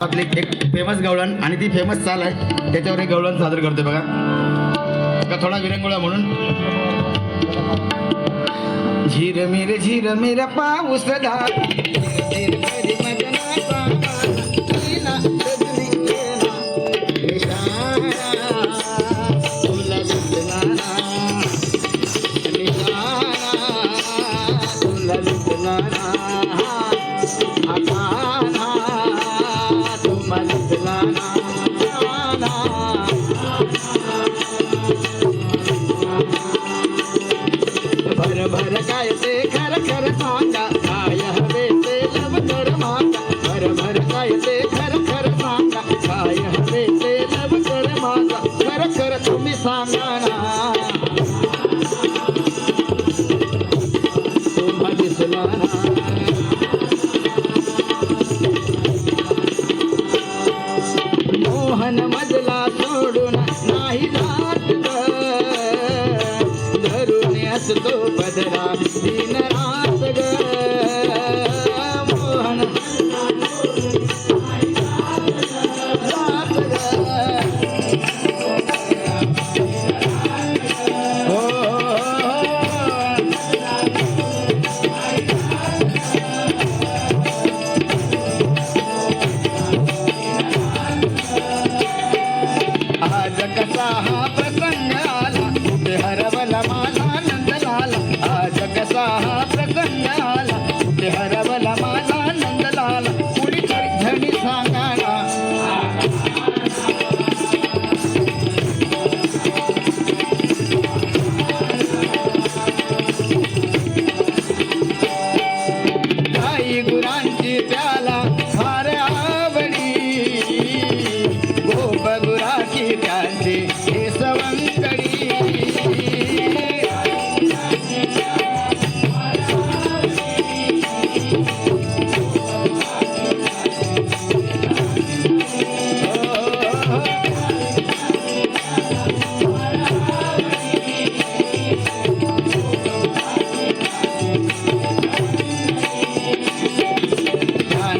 आपले एक फेमस गवळण आणि ती फेमस चाल आहे. त्याच्यावर एक गवळण सादर करते बघा. का थोडा विरंगुळा म्हणून. झिर मिर झिर मिर पाऊस भर भर काय खर खर सांगा काय हवे ते लवकर मागा भर भर काय ते खर खर सांगा काय हवे ते लवकर मागा खर खर तुम्ही सांगा ना. तुम्हा दिसला ना. धरून असतो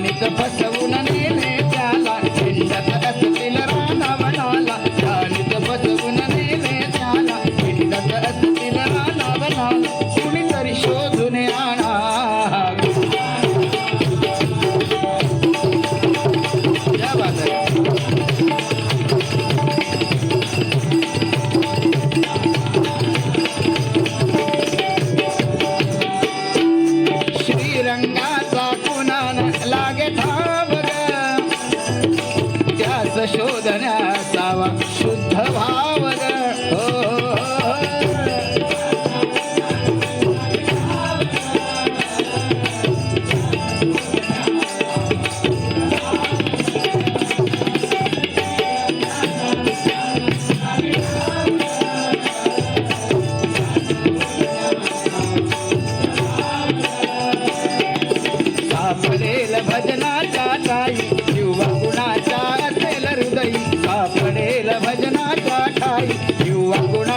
నిజ బసవుననే सापडेल भजनाचा ठाई किंवा गुणाचा असेल हृदय. सापडेल भजनाचा ठाई किंवा गुणा